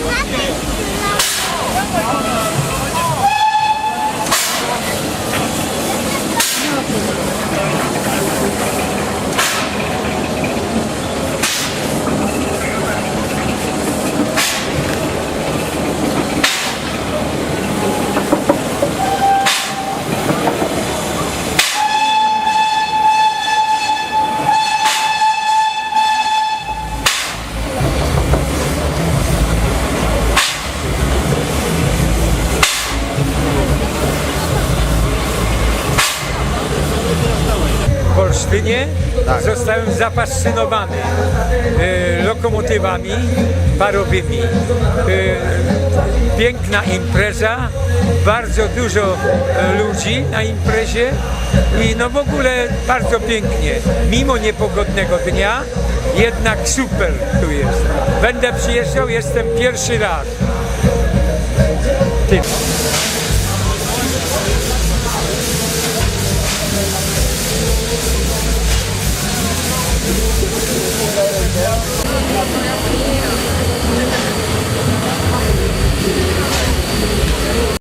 W Olsztynie zostałem zafascynowany e, lokomotywami parowymi. E, piękna impreza, bardzo dużo e, ludzi na imprezie i no w ogóle bardzo pięknie. Mimo niepogodnego dnia, jednak super tu jest. Będę przyjeżdżał, jestem pierwszy raz. Yeah.